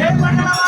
ఏ పండుగ